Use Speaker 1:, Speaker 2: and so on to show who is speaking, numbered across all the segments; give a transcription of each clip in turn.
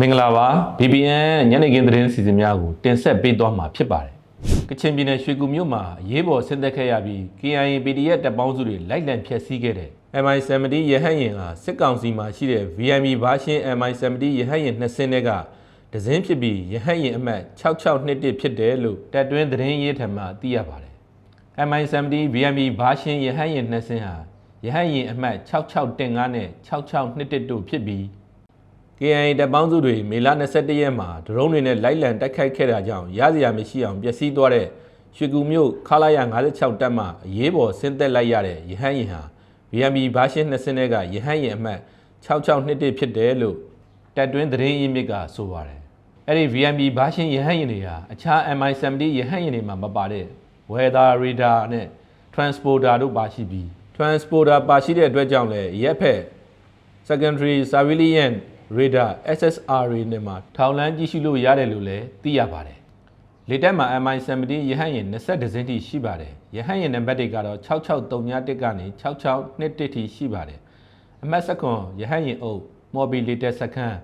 Speaker 1: မင်္ဂလာပါ BBN ညနေခင်းသတင်းစီစဉ်များကိုတင်ဆက်ပေးသွားမှာဖြစ်ပါတယ်ကချင်ပြည်နယ်ရွှေကူမြို့မှာအရေးပေါ်ဆင်းသက်ခဲ့ရပြီး KIA PDF တပ်ပေါင်းစုတွေလိုက်လံဖျက်ဆီးခဲ့တဲ့ MI70 ရဟတ်ယာဉ်ဟာစစ်ကောင်စီမှာရှိတဲ့ VMB ဘာရှင်း MI70 ရဟတ်ယာဉ်နှစ်စင်းတွေကဒဇင်းဖြစ်ပြီးရဟတ်ယာဉ်အမှတ်6621ဖြစ်တယ်လို့တပ်တွင်းသတင်းရေးထံမှသိရပါတယ် MI70 VMB ဘာရှင်းရဟတ်ယာဉ်နှစ်စင်းဟာရဟတ်ယာဉ်အမှတ်6615နဲ့6621တို့ဖြစ်ပြီး KIA တပ်ပေါင်းစုတွေမေလ21ရက်မှာဒရုန်းတွေနဲ့လိုက်လံတိုက်ခိုက်ခဲ့တာကြောင့်ရစရာမရှိအောင်ပျက်စီးသွားတဲ့ရွှေကူမြို့ခလာရ56တပ်မှအရေးပေါ်ဆင်းသက်လိုက်ရတဲ့ရဟန်းရင်ဟာ VMB ဘာရှင်းနှစ်စင်းတွေကရဟန်းရင်အမှတ်6621ဖြစ်တယ်လို့တပ်တွင်းသတင်းရင်းမြစ်ကဆိုပါတယ်။အဲ့ဒီ VMB ဘာရှင်းရဟန်းရင်တွေဟာအခြား MI70 ရဟန်းရင်တွေမှာမပါတဲ့ weather radar နဲ့ transporter တို့ပါရှိပြီး transporter ပါရှိတဲ့အတွက်ကြောင့်လည်းရက်ဖက် secondary surveillance radar SSR တွေနဲ့မှာထောင်လန်းကြည့်ရှုလို့ရတယ်လို့လည်းသိရပါတယ်။လေတက်မှာ MI70 ရဟတ်ယာဉ်20ဒဇင်းထိရှိပါတယ်။ရဟတ်ယာဉ်နံပါတ်တွေကတော့6631ကနေ6621ထိရှိပါတယ်။အမှတ်7ခွန်ရဟတ်ယာဉ်အုပ်မော်ဘီလေတက်စခန်း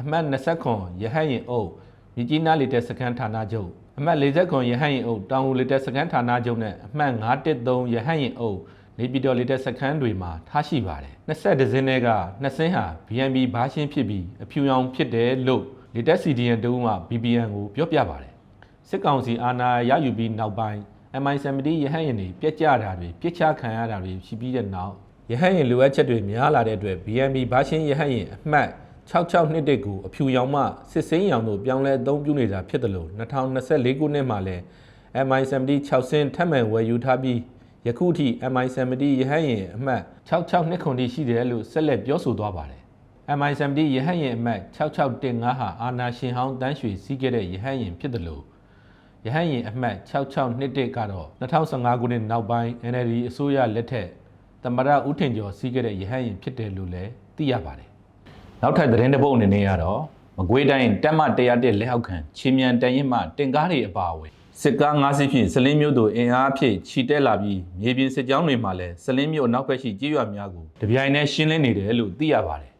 Speaker 1: အမှတ်20ခွန်ရဟတ်ယာဉ်အုပ်မြကြီးနားလေတက်စခန်းဌာနချုပ်အမှတ်40ခွန်ရဟတ်ယာဉ်အုပ်တောင်ဦးလေတက်စခန်းဌာနချုပ်နဲ့အမှတ်913ရဟတ်ယာဉ်အုပ် နေပြည်တော်လေတက်စခန်းတွေမှာထားရှိပါတယ်20ဒဇင်းတွေကနှစ်စင်းဟာ BNB ဘာရှင်းဖြစ်ပြီးအဖြူရောင်ဖြစ်တယ်လို့လေတက် CDN တူမှ BBN ကိုပြောပြပါတယ်စစ်ကောင်စီအာဏာရယူပြီးနောက်ပိုင်း MI70 ရဟတ်ယာဉ်တွေပြက်ကျတာတွေပြစ်ချခံရတာတွေရှိပြီးတဲ့နောက်ရဟတ်ယာဉ်လိုအပ်ချက်တွေများလာတဲ့အတွက် BNB ဘာရှင်းရဟတ်ယာဉ်အမှတ်6621ကိုအဖြူရောင်မှစစ်စင်းရောင်တို့ပြောင်းလဲအသုံးပြုနေတာဖြစ်တယ်လို့2024ခုနှစ်မှာလဲ MI70 6ဆင်းထပ်မံဝယ်ယူထားပြီး ယခုထိ MI70 ရဟတ်ယာဉ်အမှတ်6629ခုထိရှိတယ်လို့ဆက်လက်ပြောဆိုသွားပါတယ် MI70 ရဟတ်ယာဉ်အမှတ်6615ဟာအာနာရှင်ဟောင်းတန်းရွှေစီးခဲ့တဲ့ရဟတ်ယာဉ်ဖြစ်တယ်လို့ရဟတ်ယာဉ်အမှတ်6621ကတော့2015ခုနှစ်နောက်ပိုင်း NLD အစိုးရလက်ထက်သမရဦးထင်ကျော်စီးခဲ့တဲ့ရဟတ်ယာဉ်ဖြစ်တယ်လို့လည်းသိရပါတယ်နောက်ထပ်သတင်းတစ်ပုဒ်အနေနဲ့ကတော့မကွေးတိုင်းတက်မ101လက်အောက်ခံချီမြန်တန်ရင်မှတင်ကားတွေအပါအဝင် စစ်ကား၅စီးဖြင့်စလင်းမျိုးတို့အင်အားဖြင့်ခြိတက်လာပြီးမြေပြင်စစ်ကြောင်းတွေမှာလည်းစလင်းမျိုးအနောက်ဘက်ရှိကြေးရွာများကိုတပြိုင်တည်းရှင်းလင်းနေတယ်လို့သိရပါတယ်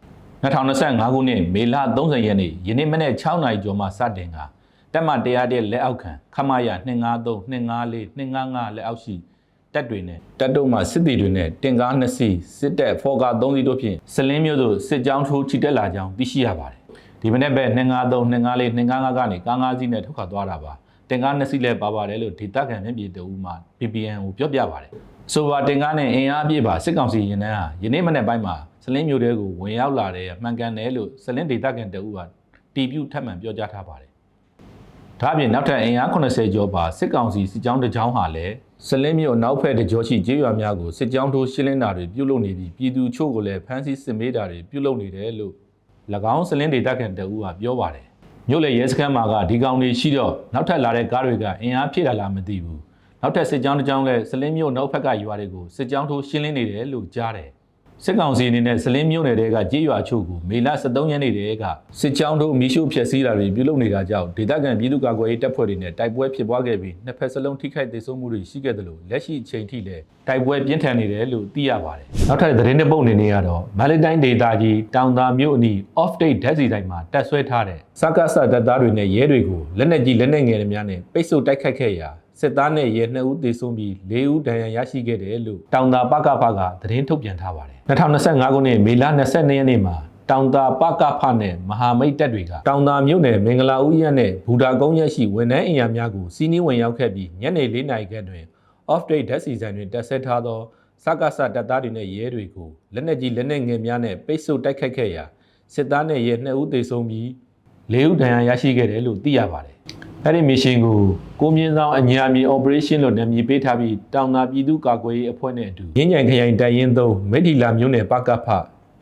Speaker 1: 2025ခုနှစ်မေလ30ရက်နေ့ယနေ့မနေ့6နာရီကျော်မှစတင်ကတက်မတရားတဲ့လက်အောက်ခံခမရ253 254 255လက်အောက်ရှိတက်တွေနဲ့တက်တုံးမှစစ်တီတွေနဲ့တင်ကား2စီးစစ်တပ်ဖော်ကာ3စီးတို့ဖြင့်စလင်းမျိုးတို့စစ်ကြောင်းထိုးချီတက်လာကြောင်းသိရှိရပါတယ်ဒီမနေ့ပဲ253 254 255ကနေကား5စီးနဲ့ထုတ်ခါသွားတာပါ တင်ကား2စီးလည်းပါပါတယ်လို့ဒေတာကန်မျက်ပြည်တူမှ PPN ကိုပြောပြပါတယ်ဆိုပါတင်ကားနဲ့အင်အားပြည့်ပါစစ်ကောင်စီရင်နှန်းဟာယနေ့မနေ့ပိုင်းမှာစလင်းမျိုးတွေကိုဝင်ရောက်လာတယ်မှန်ကန်တယ်လို့စလင်းဒေတာကန်တူကတီပြူထပ်မံပြောကြားထားပါတယ်ဒါ့အပြင်နောက်ထပ်အင်အား80ကျော်ပါစစ်ကောင်စီစစ်ကြောင်းတစ်ကြောင်းဟာလည်းစလင်းမျိုးအနောက်ဖက်တစ်ကြောရှိကျေးရွာများကိုစစ်ကြောင်းထိုးရှင်းလင်းတာတွေပြုလုပ်နေပြီးပြည်သူချို့ကိုလည်းဖမ်းဆီးစစ်မေးတာတွေပြုလုပ်နေတယ်လို့၎င်းစလင်းဒေတာကန်တူကပြောပါတယ် မြို့လေရဲစခန်းမှာကဒီကောင်တွေရှိတော့နောက်ထပ်လာတဲ့ကားတွေကအင်အားဖြည့်လာလားမသိဘူးနောက်ထပ်စစ်ကြောင်းတစ်ကြောင်းလဲစလင်းမြို့နောက်ဘက်ကရွာတွေကိုစစ်ကြောင်းထိုးရှင်းလင်းနေတယ်လို့ကြားတယ် စစ်ကောင်စီအနေနဲ့စလင်းမြို့နယ်တဲကကြေးရွာချို့ကိုမေလ23ရက်နေ့တည်းကစစ်ကြောင်းထိုးမီးရှို့ဖျက်ဆီးတာတွေပြုလုပ်နေတာကြောင့်ဒေသခံပြည်သူ့ကာကွယ်ရေးတပ်ဖွဲ့တွေနဲ့တိုက်ပွဲဖြစ်ပွားခဲ့ပြီးနှစ်ဖက်စလုံးထိခိုက်ဒေဆုံးမှုတွေရှိခဲ့တယ်လို့လက်ရှိအချိန်ထိလည်းတိုက်ပွဲပြင်းထန်နေတယ်လို့သိရပါတယ်နောက်ထပ်သတင်းတစ်ပုဒ်အနေနဲ့ကတော့မန္တလေးတိုင်းဒေသကြီးတောင်သာမြို့အနီး off date ဓာတ်စီတိုင်းမှာတက်ဆွဲထားတဲ့စကားဆတပ်သားတွေနဲ့ရဲတွေကိုလက်နက်ကြီးလက်နက်ငယ်တွေများနဲ့ပိတ်ဆို့တိုက်ခိုက်ခဲ့ရာ စစ်သားနဲ့ရဲ2ဦးသေဆုံးပြီး4ဦးဒဏ်ရာရရှိခဲ့တယ်လို့တောင်သာပကဖကသတင်းထုတ်ပြန်ထားပါတယ်2025ခုနှစ်မေလ22ရက်နေ့မှာတောင်သာပကဖနဲ့မဟာမိတ်တပ်တွေကတောင်သာမြို့နယ်မင်္ဂလာဦးရက်နဲ့ဘူတာကုန်းရက်ရှိဝန်ထမ်းအင်အားများကိုစီးနီးဝင်ရောက်ခဲ့ပြီးညနေ4နာရီခန့်တွင် off date ဓာတ်စီဆိုင်တွင်တက်ဆက်ထားသောစကားဆတပ်သားတွေနဲ့ရဲတွေကိုလက်နက်ကြီးလက်နက်ငယ်များနဲ့ပိတ်ဆို့တိုက်ခိုက်ခဲ့ရာစစ်သားနဲ့ရဲ2ဦးသေဆုံးပြီး4ဦးဒဏ်ရာရရှိခဲ့တယ်လို့သိရပါတယ်။ အဲဒီမစ်ရှင်ကိုကိုမြင့်ဆောင်အညာမြေ operation လို့နာမည်ပေးထားပြီးတောင်သာပြည်သူ့ကာကွယ်ရေးအဖွဲ့နဲ့အတူရင်းကြံခရိုင်တိုင်ရင်သုံးမိထီလာမြို့နယ်ပကဖ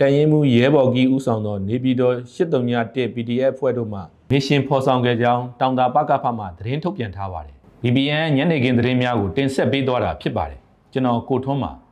Speaker 1: တိုင်ရင်မှုရဲဘော်ကြီးဦးဆောင်သောနေပြည်တော်8391 PDF ဖွဲ့တို့မှမစ်ရှင်ဖော်ဆောင်ခဲ့ကြောင်းတောင်သာပကဖမှသတင်းထုတ်ပြန်ထားပါတယ်။ BBN ညနေခင်းသတင်းများကိုတင်ဆက်ပေးသွားတာဖြစ်ပါတယ်ကျွန်တော်ကိုထွန်းပါ